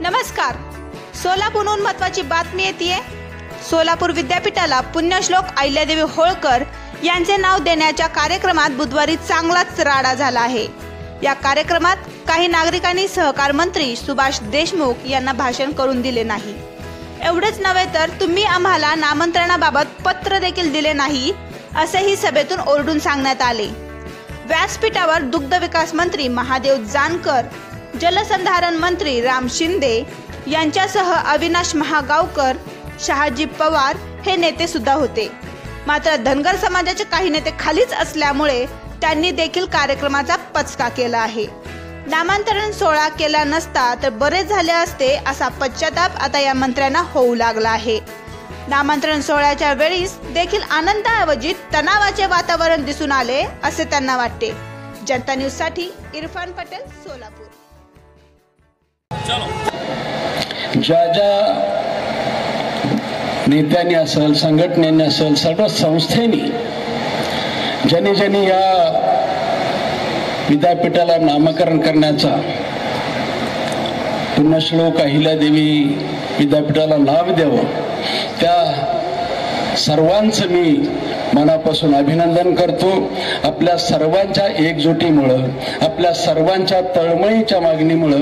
नमस्कार. सोलापूरहून महत्वाची बातमी येते सोलापूर विद्यापीठाला पुण्यश्लोक अहिल्यादेवी होळकर यांचे नाव देण्याच्या कार्यक्रमात बुधवारी चांगलाच राडा झाला आहे. या कार्यक्रमात काही नागरिकांनी सहकार मंत्री सुभाष देशमुख यांना भाषण करून दिले नाही. एवढेच नव्हे तर तुम्ही आम्हाला नामंत्रणाबाबत पत्र देखील दिले नाही असेही सभेतून ओरडून सांगण्यात आले. व्यासपीठावर दुग्ध विकास मंत्री महादेव जानकर जलसंधारण मंत्री राम शिंदे यांच्यासह अविनाश महागावकर शहाजी पवार हे नेते सुद्धा होते. मात्र धनगर समाजाचे काही नेते खालीच असल्यामुळे त्यांनी देखील कार्यक्रमाचा पचका केला आहे. नामांतरण सोहळा केला नसता तर बरेच झाले असते असा पश्चाताप आता या मंत्र्यांना होऊ लागला आहे. नामांतरण सोहळ्याच्या वेळीस देखील आनंदाऐवजी तणावाचे वातावरण दिसून आले असे त्यांना वाटते. जनता न्यूजसाठी इरफान पटेल सोलापूर. ज्या ज्या नेत्यांनी असेल संघटनेने असेल सर्व संस्थेनी ज्याने ज्याने या विद्यापीठाला नामकरण करण्याचा पुण्यश्लोक अहिल्यादेवी विद्यापीठाला नाव द्यावं त्या सर्वांचं मी मनापासून अभिनंदन करतो. आपल्या सर्वांच्या एकजुटीमुळं आपल्या सर्वांच्या तळमळीच्या मागणीमुळं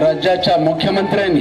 राज्याच्या मुख्यमंत्र्यांनी